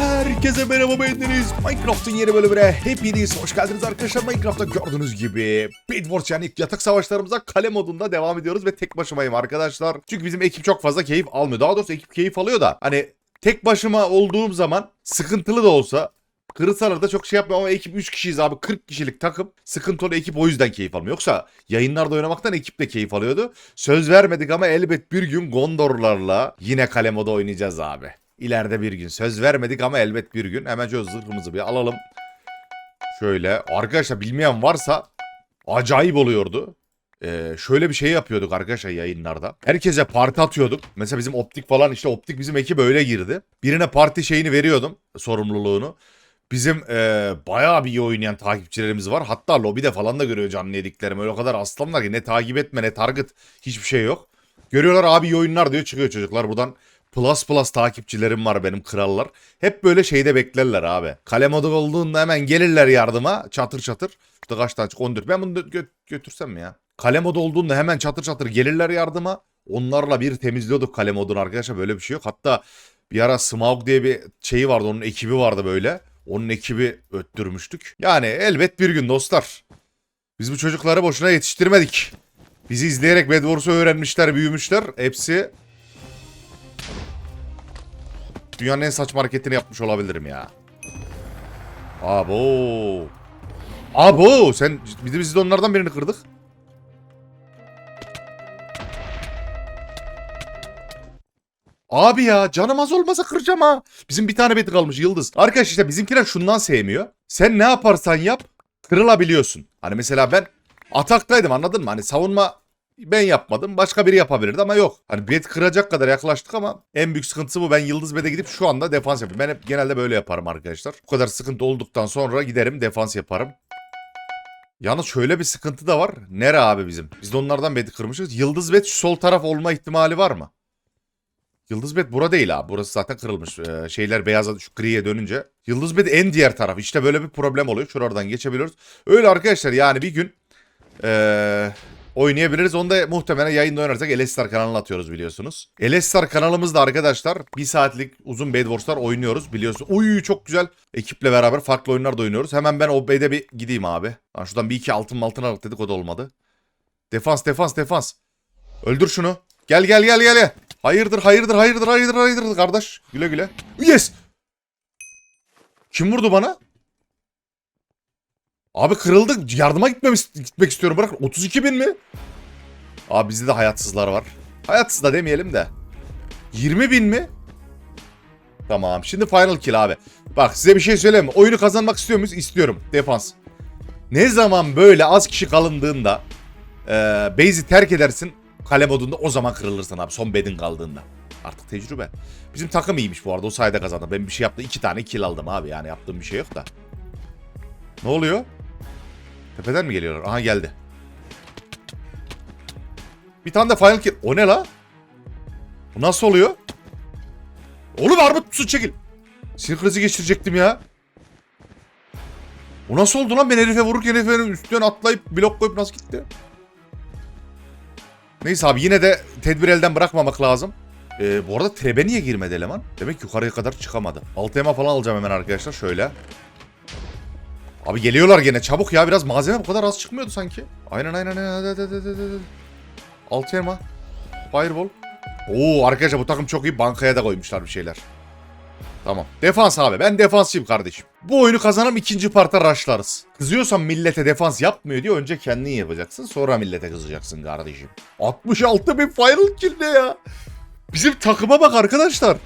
Herkese merhaba bendeniz. Minecraft'ın yeni bölümüne hepiniz hoş geldiniz arkadaşlar. Minecraft'ta gördüğünüz gibi Bed Wars yani yatak savaşlarımıza kale modunda devam ediyoruz ve tek başımayım arkadaşlar. Çünkü bizim ekip çok fazla keyif almıyor. Daha doğrusu ekip keyif alıyor da hani tek başıma olduğum zaman sıkıntılı da olsa Kırısalar da çok şey yapmıyor ama ekip 3 kişiyiz abi 40 kişilik takım sıkıntılı ekip o yüzden keyif almıyor. Yoksa yayınlarda oynamaktan ekip de keyif alıyordu. Söz vermedik ama elbet bir gün Gondorlarla yine kale modu oynayacağız abi. İleride bir gün söz vermedik ama elbet bir gün. Hemen şöyle zırhımızı bir alalım. Şöyle arkadaşlar bilmeyen varsa acayip oluyordu. Ee, şöyle bir şey yapıyorduk arkadaşlar yayınlarda. Herkese parti atıyorduk. Mesela bizim optik falan işte optik bizim ekip öyle girdi. Birine parti şeyini veriyordum sorumluluğunu. Bizim e, bayağı bir iyi oynayan takipçilerimiz var. Hatta lobide falan da görüyor canlı yediklerim. Öyle o kadar aslanlar ki ne takip etme ne target hiçbir şey yok. Görüyorlar abi iyi oyunlar diyor çıkıyor çocuklar. Buradan plus plus takipçilerim var benim krallar. Hep böyle şeyde beklerler abi. Kale modu olduğunda hemen gelirler yardıma çatır çatır. Şurada kaç tane çık 14. Ben bunu gö- götürsem mi ya? Kale modu olduğunda hemen çatır çatır gelirler yardıma. Onlarla bir temizliyorduk kale modunu arkadaşlar böyle bir şey yok. Hatta bir ara Smaug diye bir şeyi vardı onun ekibi vardı böyle. Onun ekibi öttürmüştük. Yani elbet bir gün dostlar. Biz bu çocukları boşuna yetiştirmedik. Bizi izleyerek Bed Wars'u öğrenmişler, büyümüşler. Hepsi dünyanın en saçma hareketini yapmış olabilirim ya. Abo. Abo sen bir de biz de onlardan birini kırdık. Abi ya canım az olmasa kıracağım ha. Bizim bir tane beti kalmış Yıldız. Arkadaş işte bizimkiler şundan sevmiyor. Sen ne yaparsan yap kırılabiliyorsun. Hani mesela ben ataktaydım anladın mı? Hani savunma ben yapmadım. Başka biri yapabilirdi ama yok. Hani bet kıracak kadar yaklaştık ama en büyük sıkıntısı bu. Ben Yıldız Bed'e gidip şu anda defans yapıyorum. Ben hep genelde böyle yaparım arkadaşlar. Bu kadar sıkıntı olduktan sonra giderim defans yaparım. Yalnız şöyle bir sıkıntı da var. Nere abi bizim? Biz de onlardan beti kırmışız. Yıldız Bet sol taraf olma ihtimali var mı? Yıldız Bet bura değil abi. Burası zaten kırılmış. Ee, şeyler beyaza şu griye dönünce. Yıldız Bet en diğer taraf. İşte böyle bir problem oluyor. Şuradan geçebiliyoruz. Öyle arkadaşlar yani bir gün ee, oynayabiliriz. Onu da muhtemelen yayında oynarsak Elestar kanalına atıyoruz biliyorsunuz. Elestar kanalımızda arkadaşlar bir saatlik uzun Bed Wars'lar oynuyoruz biliyorsunuz. Uy çok güzel. Ekiple beraber farklı oyunlar da oynuyoruz. Hemen ben o bed'e bir gideyim abi. Lan şuradan bir iki altın altın aldık dedik o da olmadı. Defans defans defans. Öldür şunu. Gel gel gel. gel. Hayırdır hayırdır hayırdır hayırdır hayırdır kardeş. Güle güle. Yes. Kim vurdu bana? Abi kırıldı. Yardıma gitmem, gitmek istiyorum. Bırak 32 bin mi? Abi bizde de hayatsızlar var. Hayatsız da demeyelim de. 20 bin mi? Tamam. Şimdi final kill abi. Bak size bir şey söyleyeyim mi? Oyunu kazanmak istiyor muyuz? İstiyorum. Defans. Ne zaman böyle az kişi kalındığında e, base'i terk edersin kale modunda o zaman kırılırsın abi. Son bedin kaldığında. Artık tecrübe. Bizim takım iyiymiş bu arada. O sayede kazandı. Ben bir şey yaptım. iki tane kill aldım abi. Yani yaptığım bir şey yok da. Ne oluyor? Tepeden mi geliyorlar? Aha geldi. Bir tane de final kill. O ne la? Bu nasıl oluyor? Oğlum armut su çekil. Sinir geçirecektim ya. O nasıl oldu lan ben herife vururken herifin üstünden atlayıp blok koyup nasıl gitti? Neyse abi yine de tedbir elden bırakmamak lazım. Ee, bu arada trebe niye girmedi eleman? Demek yukarıya kadar çıkamadı. Altı falan alacağım hemen arkadaşlar şöyle. Abi geliyorlar gene çabuk ya biraz malzeme bu kadar az çıkmıyordu sanki. Aynen aynen aynen. Hadi, hadi, hadi, hadi. Altı ema. Fireball. Oo arkadaşlar bu takım çok iyi bankaya da koymuşlar bir şeyler. Tamam. Defans abi. Ben defansçıyım kardeşim. Bu oyunu kazanım ikinci parta rushlarız. Kızıyorsan millete defans yapmıyor diye önce kendin yapacaksın. Sonra millete kızacaksın kardeşim. 66 bin final kill ne ya? Bizim takıma bak arkadaşlar.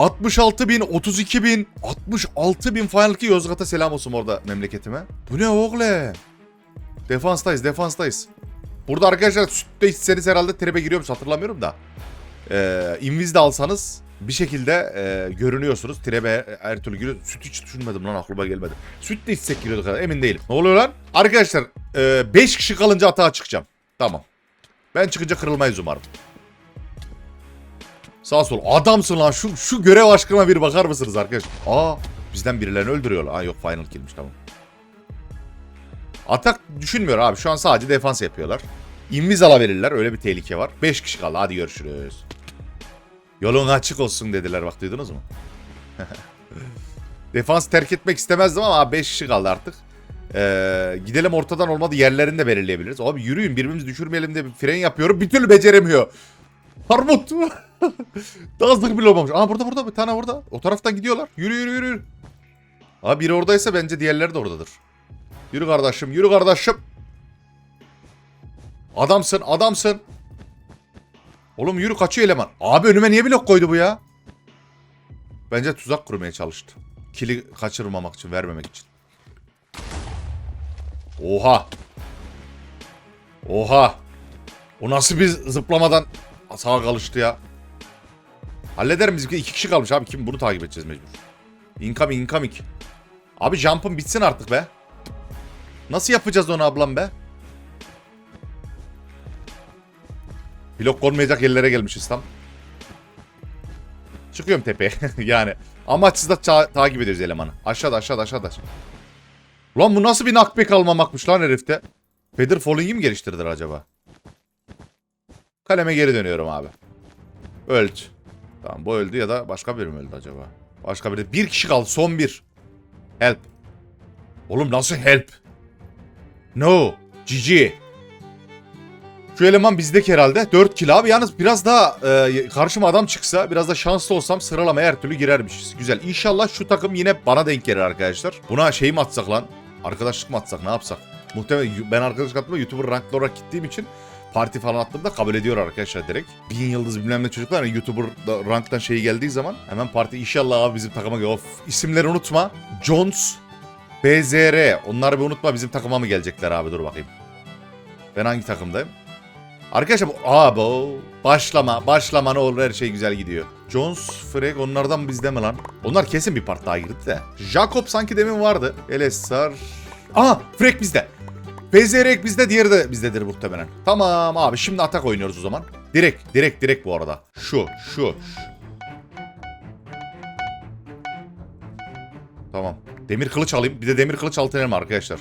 66 bin, 32 bin, 66 bin final kill Yozgat'a selam olsun orada memleketime. Bu ne oğlum? Defanstayız, defanstayız. Burada arkadaşlar sütte içseniz herhalde tribe giriyormuş hatırlamıyorum da. Ee, inviz de alsanız bir şekilde e, görünüyorsunuz. Trebe her türlü giriyor. Süt hiç düşünmedim lan aklıma gelmedi. Süt de içsek giriyorduk emin değilim. Ne oluyor lan? Arkadaşlar 5 kişi kalınca atağa çıkacağım. Tamam. Ben çıkınca kırılmayız umarım. Sağ sol. Adamsın lan. Şu, şu görev aşkına bir bakar mısınız arkadaşlar? Aa bizden birilerini öldürüyorlar. Aa yok final killmiş tamam. Atak düşünmüyor abi. Şu an sadece defans yapıyorlar. İnviz alabilirler. Öyle bir tehlike var. 5 kişi kaldı. Hadi görüşürüz. Yolun açık olsun dediler. Bak duydunuz mu? Defans terk etmek istemezdim ama 5 kişi kaldı artık. Ee, gidelim ortadan olmadı yerlerini de belirleyebiliriz. Abi yürüyün birbirimizi düşürmeyelim bir fren yapıyorum. Bir türlü beceremiyor. Armut. Daha zırh bile olmamış. Aa burada burada bir tane burada. O taraftan gidiyorlar. Yürü yürü yürü. yürü. Abi biri oradaysa bence diğerleri de oradadır. Yürü kardeşim yürü kardeşim. Adamsın adamsın. Oğlum yürü kaçıyor eleman. Abi önüme niye blok koydu bu ya? Bence tuzak kurmaya çalıştı. Kili kaçırmamak için, vermemek için. Oha. Oha. O nasıl bir zıplamadan sağa kalıştı ya. Hallederim biz. iki kişi kalmış abi. Kim bunu takip edeceğiz mecbur. Incoming, incoming. Abi jump'ın bitsin artık be. Nasıl yapacağız onu ablam be? Blok konmayacak yerlere gelmişiz tam. Çıkıyorum tepeye. yani amaçsız da ça- takip ediyoruz elemanı. Aşağıda aşağıda aşağıda. Lan bu nasıl bir knockback almamakmış lan herifte? Feather Falling'i mi geliştirdiler acaba? Kaleme geri dönüyorum abi. Öldü. Tamam bu öldü ya da başka biri mi öldü acaba? Başka biri. Bir kişi kaldı son bir. Help. Oğlum nasıl help? No. GG. Şu eleman bizdeki herhalde. 4 kill abi. Yalnız biraz daha e, karşıma adam çıksa biraz da şanslı olsam sıralamaya her türlü girermişiz. Güzel. İnşallah şu takım yine bana denk gelir arkadaşlar. Buna şey mi atsak lan? Arkadaşlık mı atsak ne yapsak? Muhtemelen ben arkadaşlık attığımda YouTuber ranklı olarak gittiğim için parti falan attığımda kabul ediyor arkadaşlar direkt. Bin yıldız bilmem ne çocuklar hani YouTuber ranktan şey geldiği zaman hemen parti inşallah abi bizim takıma gel. Of isimleri unutma. Jones, BZR onları bir unutma bizim takıma mı gelecekler abi dur bakayım. Ben hangi takımdayım? Arkadaşlar bu abo başlama başlama ne olur her şey güzel gidiyor. Jones, Freg onlardan bizde mi lan? Onlar kesin bir part daha girdi de. Jacob sanki demin vardı. Elessar. Aha Freg bizde. PZRek bizde diğeri de bizdedir muhtemelen. Tamam abi şimdi atak oynuyoruz o zaman. Direkt direkt direkt bu arada. Şu şu. Tamam. Demir kılıç alayım. Bir de demir kılıç altınelma arkadaşlar.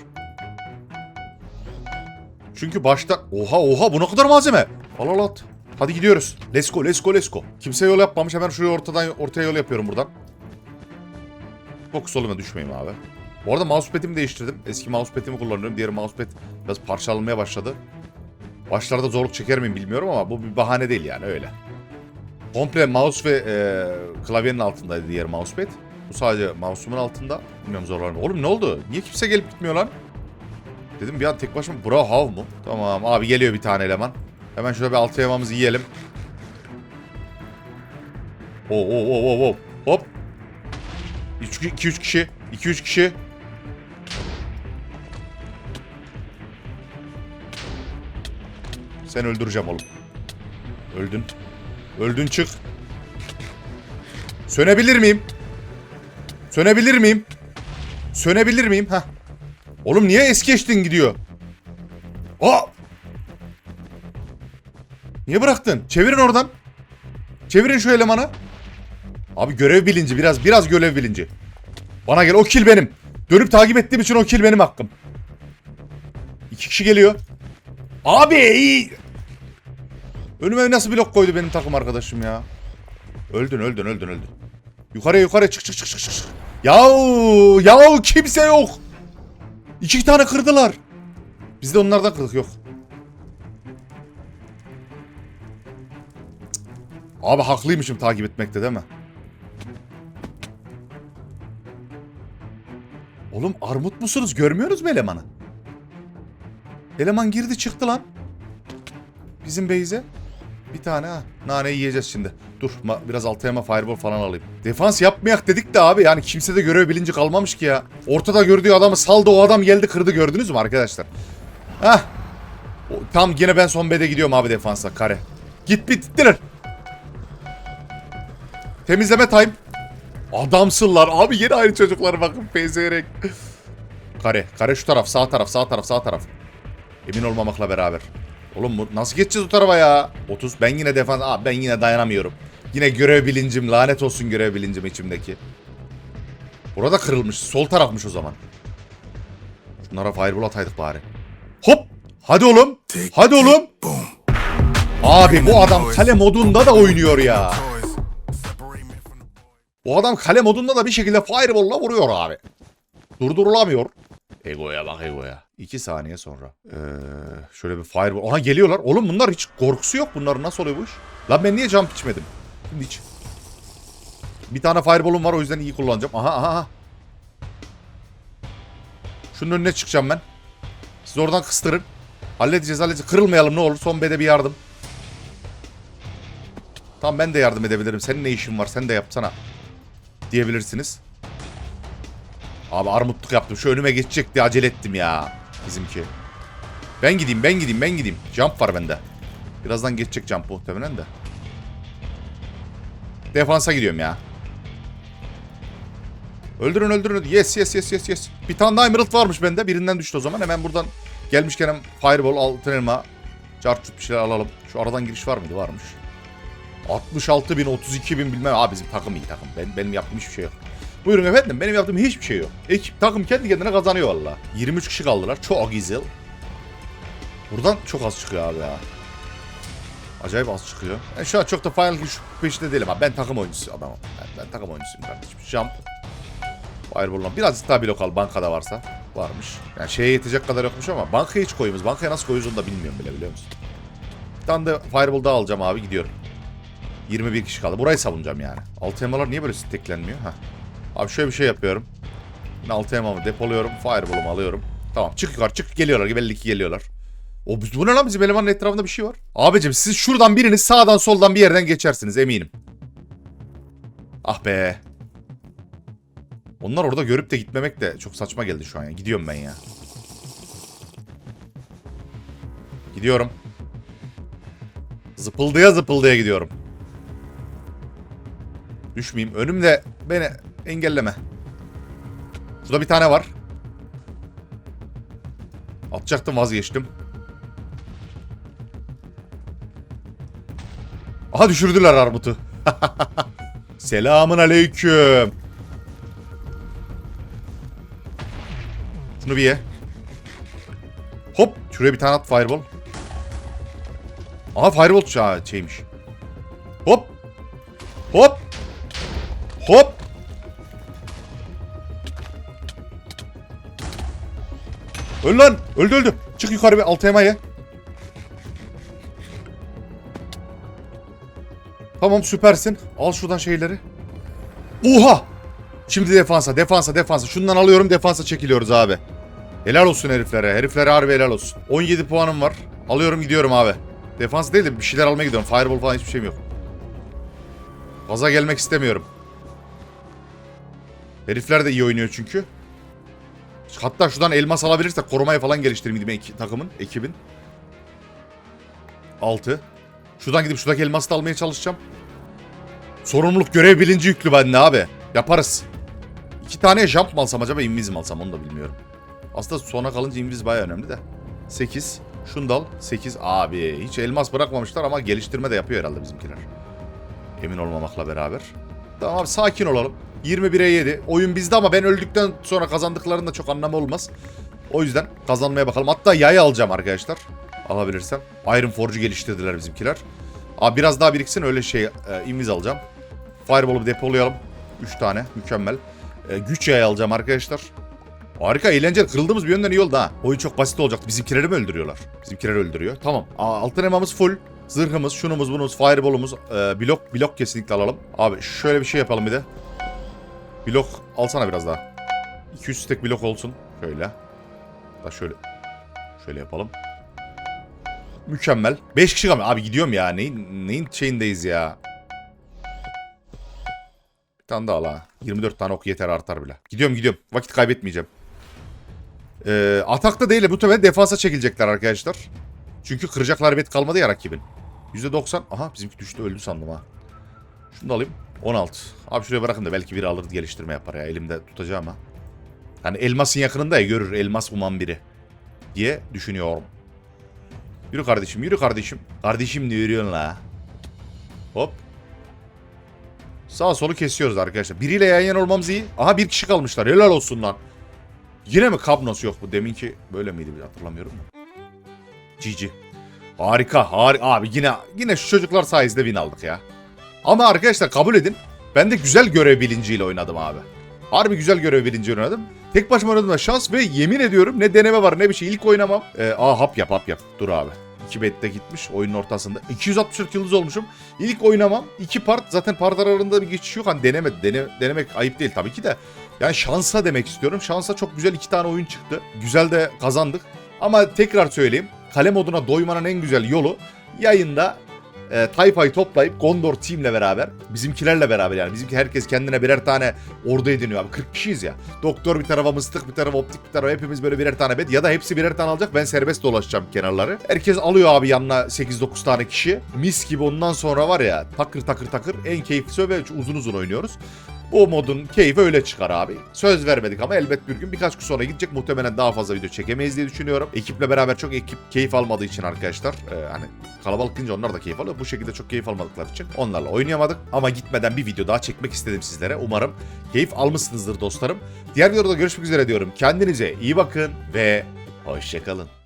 Çünkü başta... Oha oha bu ne kadar malzeme. Al al at. Hadi gidiyoruz. Let's go let's go let's go. Kimse yol yapmamış hemen şuraya ortadan ortaya yol yapıyorum buradan. Fokus oluma düşmeyeyim abi. Bu arada mousepad'imi değiştirdim. Eski mousepad'imi kullanıyorum. Diğer mousepad biraz parçalanmaya başladı. Başlarda zorluk çeker miyim bilmiyorum ama bu bir bahane değil yani öyle. Komple mouse ve e, klavyenin altındaydı diğer mousepad. Bu sadece mouse'umun altında. Bilmiyorum zorlar mı? Oğlum ne oldu? Niye kimse gelip gitmiyor lan? Dedim bir an tek başıma bra hav mu? Tamam abi geliyor bir tane eleman. Hemen şöyle bir altı yemamızı yiyelim. Oo oo oo oo oo. Hop. 2-3 kişi. 2-3 kişi. Sen öldüreceğim oğlum. Öldün. Öldün çık. Sönebilir miyim? Sönebilir miyim? Sönebilir miyim? Heh. Oğlum niye es geçtin gidiyor? Aa! Niye bıraktın? Çevirin oradan. Çevirin şu elemanı. Abi görev bilinci biraz biraz görev bilinci. Bana gel o kill benim. Dönüp takip ettiğim için o kill benim hakkım. İki kişi geliyor. Abi iyi. Önüme nasıl blok koydu benim takım arkadaşım ya. Öldün öldün öldün öldün. Yukarıya yukarıya çık çık çık çık çık. Yahu yahu kimse yok. İki tane kırdılar. Biz de onlardan kırdık yok. Abi haklıymışım takip etmekte değil mi? Oğlum armut musunuz? Görmüyoruz mu elemanı? Eleman girdi çıktı lan. Bizim base'e. Bir tane ha. Nane yiyeceğiz şimdi. Dur biraz alta yama fireball falan alayım. Defans yapmayak dedik de abi yani kimse de görev bilinci kalmamış ki ya. Ortada gördüğü adamı saldı o adam geldi kırdı gördünüz mü arkadaşlar? Hah. Tam yine ben son B'de gidiyorum abi defansa kare. Git bittiler. Temizleme time. Adamsınlar abi yine aynı çocuklar bakın PZR'e. Kare. Kare şu taraf sağ taraf sağ taraf sağ taraf. Emin olmamakla beraber. Oğlum bu nasıl geçeceğiz o tarafa ya? 30 ben yine defans abi ben yine dayanamıyorum. Yine görev bilincim lanet olsun görev bilincim içimdeki. Burada kırılmış sol tarafmış o zaman. Şunlara fireball ataydık bari. Hop! Hadi oğlum. Hadi oğlum. Abi bu adam kale modunda da oynuyor ya. Bu adam kale modunda da bir şekilde fireball'la vuruyor abi. Durdurulamıyor. Egoya bak egoya. 2 saniye sonra. Ee, şöyle bir fireball. Aha geliyorlar. Oğlum bunlar hiç korkusu yok bunların. Nasıl oluyor bu iş? Lan ben niye jump içmedim? Şimdi hiç. Bir tane fireball'um var o yüzden iyi kullanacağım. Aha aha aha. Şunun önüne çıkacağım ben. Siz oradan kıstırın. Halledeceğiz halledeceğiz. Kırılmayalım ne olur. Son bede bir yardım. Tamam ben de yardım edebilirim. Senin ne işin var? Sen de yapsana. Diyebilirsiniz. Abi armutluk yaptım. Şu önüme geçecek diye acele ettim ya. Bizimki. Ben gideyim ben gideyim ben gideyim. Jump var bende. Birazdan geçecek jump muhtemelen de. Defansa gidiyorum ya. Öldürün öldürün. Yes yes yes yes yes. Bir tane daha emerald varmış bende. Birinden düştü o zaman. Hemen buradan gelmişken fireball, altın elma, çarçut bir şeyler alalım. Şu aradan giriş var mıydı? Varmış. 66 bin, 32 bin bilmem. Abi bizim takım iyi takım. Ben, benim yaptığım hiçbir şey yok. Buyurun efendim. Benim yaptığım hiçbir şey yok. Ekip takım kendi kendine kazanıyor valla. 23 kişi kaldılar. Çok güzel. Buradan çok az çıkıyor abi ya. Acayip az çıkıyor. Ben şu an çok da final güç peşinde değilim abi. Ben takım oyuncusu adamım. Ben, ben takım oyuncusuyum kardeşim. Jump. Fireball'dan biraz daha blok al bankada varsa. Varmış. Yani şeye yetecek kadar yokmuş ama bankaya hiç koyuyoruz. Bankaya nasıl koyuyoruz onu da bilmiyorum bile biliyor musun? Bir tane de Fireball daha alacağım abi gidiyorum. 21 kişi kaldı. Burayı savunacağım yani. Altı elmalar niye böyle steklenmiyor? Heh. Abi şöyle bir şey yapıyorum. Yine altı elmamı depoluyorum. Fireball'umu alıyorum. Tamam çık yukarı çık geliyorlar. Belli ki geliyorlar. O bu ne lan bizim elemanın etrafında bir şey var. Abicim siz şuradan biriniz sağdan soldan bir yerden geçersiniz eminim. Ah be. Onlar orada görüp de gitmemek de çok saçma geldi şu an ya. Gidiyorum ben ya. Gidiyorum. Zıpıldıya zıpıldıya gidiyorum. Düşmeyeyim. Önümde beni engelleme. Şurada bir tane var. Atacaktım vazgeçtim. Aha düşürdüler armutu. Selamun aleyküm. Şunu bir ye. Hop. Şuraya bir tane at fireball. Aha fireball şeymiş. Hop. Hop. Öl lan. Öldü öldü. Çık yukarı bir altı ye. Tamam süpersin. Al şuradan şeyleri. Oha! Şimdi defansa, defansa, defansa. Şundan alıyorum, defansa çekiliyoruz abi. Helal olsun heriflere. Heriflere harbi helal olsun. 17 puanım var. Alıyorum gidiyorum abi. Defans değil de bir şeyler almaya gidiyorum. Fireball falan hiçbir şeyim yok. Gaza gelmek istemiyorum. Herifler de iyi oynuyor çünkü. Hatta şuradan elmas alabilirsek korumaya falan geliştireyim dedim eki- takımın, ekibin. 6. Şuradan gidip şuradaki elması da almaya çalışacağım. Sorumluluk görev bilinci yüklü bende abi. Yaparız. İki tane jump mı alsam acaba inviz mi alsam onu da bilmiyorum. Aslında sona kalınca inviz baya önemli de. 8. Şunu da al. 8. Abi hiç elmas bırakmamışlar ama geliştirme de yapıyor herhalde bizimkiler. Emin olmamakla beraber. Tamam abi sakin olalım. 21'e 7. Oyun bizde ama ben öldükten sonra kazandıklarında çok anlamı olmaz. O yüzden kazanmaya bakalım. Hatta yay alacağım arkadaşlar. Alabilirsem. Iron Forge'u geliştirdiler bizimkiler. Abi biraz daha biriksin öyle şey e, inviz alacağım. Fireball'u depolayalım. 3 tane mükemmel. E, güç yayı alacağım arkadaşlar. Harika eğlenceli. Kırıldığımız bir yönden iyi oldu ha. Oyun çok basit olacaktı. Bizimkileri mi öldürüyorlar? Bizimkileri öldürüyor. Tamam. Aa, altın elmamız full. Zırhımız, şunumuz, bunumuz, fireball'umuz, e, blok, blok kesinlikle alalım. Abi şöyle bir şey yapalım bir de. Blok alsana biraz daha. 200 tek blok olsun. Şöyle. Da şöyle. Şöyle yapalım. Mükemmel. 5 kişi kalmıyor. Abi gidiyorum ya. Neyin, neyin şeyindeyiz ya. Bir tane daha al ha. 24 tane ok yeter artar bile. Gidiyorum gidiyorum. Vakit kaybetmeyeceğim. Ee, atakta değil. Bu sefer defansa çekilecekler arkadaşlar. Çünkü kıracaklar bet kalmadı ya rakibin. %90. Aha bizimki düştü öldü sandım ha. Şunu da alayım. 16. Abi şuraya bırakın da belki biri alır geliştirme yapar ya. Elimde tutacağım ha. Hani elmasın yakınında ya görür elmas uman biri. Diye düşünüyorum. Yürü kardeşim yürü kardeşim. Kardeşim ne yürüyorsun la? Hop. Sağ solu kesiyoruz arkadaşlar. Biriyle yan yana olmamız iyi. Aha bir kişi kalmışlar. Helal olsun lan. Yine mi Kabnos yok bu? Deminki böyle miydi hatırlamıyorum. GG. Harika harika. Abi yine yine şu çocuklar sayesinde win aldık ya. Ama arkadaşlar kabul edin. Ben de güzel görev bilinciyle oynadım abi. Harbi güzel görev bilinciyle oynadım. Tek başıma oynadım şans ve yemin ediyorum ne deneme var ne bir şey. İlk oynamam. Ee, aa hap yap hap yap. Dur abi. 2 bette gitmiş oyunun ortasında. 264 yıldız olmuşum. İlk oynamam. iki part. Zaten part aralarında bir geçiş yok. Hani deneme, dene, denemek ayıp değil tabii ki de. Yani şansa demek istiyorum. Şansa çok güzel iki tane oyun çıktı. Güzel de kazandık. Ama tekrar söyleyeyim. Kale moduna doymanın en güzel yolu yayında e, tayfayı toplayıp Gondor Team'le beraber, bizimkilerle beraber yani bizimki herkes kendine birer tane ordu ediniyor abi. 40 kişiyiz ya. Doktor bir tarafa mıstık bir tarafa optik bir tarafa hepimiz böyle birer tane bed ya da hepsi birer tane alacak ben serbest dolaşacağım kenarları. Herkes alıyor abi yanına 8-9 tane kişi. Mis gibi ondan sonra var ya takır takır takır en keyiflisi ve uzun uzun oynuyoruz. Bu modun keyfi öyle çıkar abi. Söz vermedik ama elbet bir gün birkaç gün sonra gidecek. Muhtemelen daha fazla video çekemeyiz diye düşünüyorum. Ekiple beraber çok ekip keyif almadığı için arkadaşlar. e, hani kalabalık deyince onlar da keyif alıyor. Bu şekilde çok keyif almadıkları için onlarla oynayamadık. Ama gitmeden bir video daha çekmek istedim sizlere. Umarım keyif almışsınızdır dostlarım. Diğer videoda görüşmek üzere diyorum. Kendinize iyi bakın ve hoşçakalın.